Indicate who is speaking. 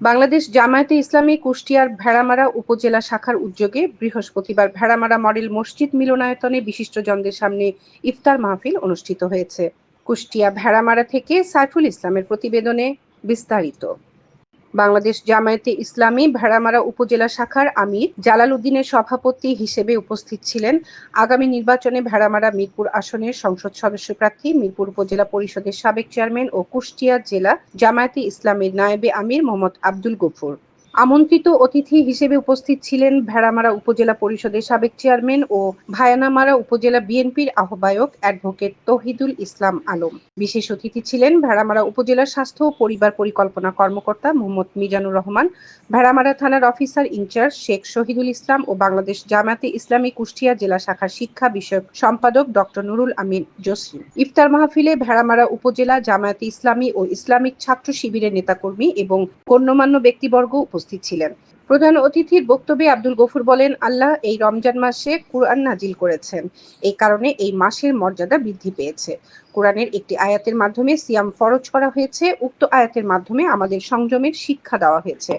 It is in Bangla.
Speaker 1: বাংলাদেশ জামায়াতে ইসলামী কুষ্টিয়ার ভেড়ামারা উপজেলা শাখার উদ্যোগে বৃহস্পতিবার ভেড়ামারা মডেল মসজিদ মিলনায়তনে বিশিষ্টজনদের সামনে ইফতার মাহফিল অনুষ্ঠিত হয়েছে। কুষ্টিয়া ভেড়ামারা থেকে সাইফুল ইসলামের প্রতিবেদনে বিস্তারিত। বাংলাদেশ জামায়াতে ইসলামী ভেড়ামারা উপজেলা শাখার আমির জালাল উদ্দিনের সভাপতি হিসেবে উপস্থিত ছিলেন। আগামী নির্বাচনে ভেড়ামারা মিরপুর আসনের সংসদ সদস্য প্রার্থী, মিরপুর উপজেলা পরিষদের সাবেক চেয়ারম্যান ও কুষ্টিয়া জেলা জামায়াতে ইসলামের নায়েবে আমির মোহাম্মদ আব্দুল গফুর। আমন্ত্রিত অতিথি হিসেবে উপস্থিত ছিলেন ভেড়ামারা উপজেলা পরিষদের সাবেক চেয়ারম্যান ও ভায়ানামারা উপজেলা বিএনপির আহ্বায়ক অ্যাডভোকেট তহিদুল ইসলাম আলম। বিশেষ অতিথি ছিলেন ভেড়ামারা উপজেলা স্বাস্থ্য ও পরিবার পরিকল্পনা কর্মকর্তা মোহাম্মদ মিজানুর রহমান, ভেড়ামারা থানার officer in charge Sheikh Shahidul Islam ও বাংলাদেশ জামায়াতে ইসলামী কুষ্টিয়া জেলা শাখার শিক্ষা বিষয়ক সম্পাদক ডক্টর নুরুল আমিন জসিম ইফতার মাহফিলে ভেড়ামারা উপজেলা জামায়াতে ইসলামী ও ইসলামিক ছাত্র শিবিরের নেতাকর্মী এবং গণ্যমান্য ব্যক্তিবর্গ উপস্থিত ছিলেন। প্রধান অতিথির বক্তব্যে আব্দুল গফুর বলেন, আল্লাহ এই রমজান মাসে কুরআন নাজিল করেছেন। এই কারণে এই মাসের মর্যাদা বৃদ্ধি পেয়েছে। কোরআনের একটি আয়াতের মাধ্যমে সিয়াম ফরজ করা হয়েছে, উক্ত আয়াতের মাধ্যমে আমাদের সংযমের শিক্ষা দেওয়া হয়েছে।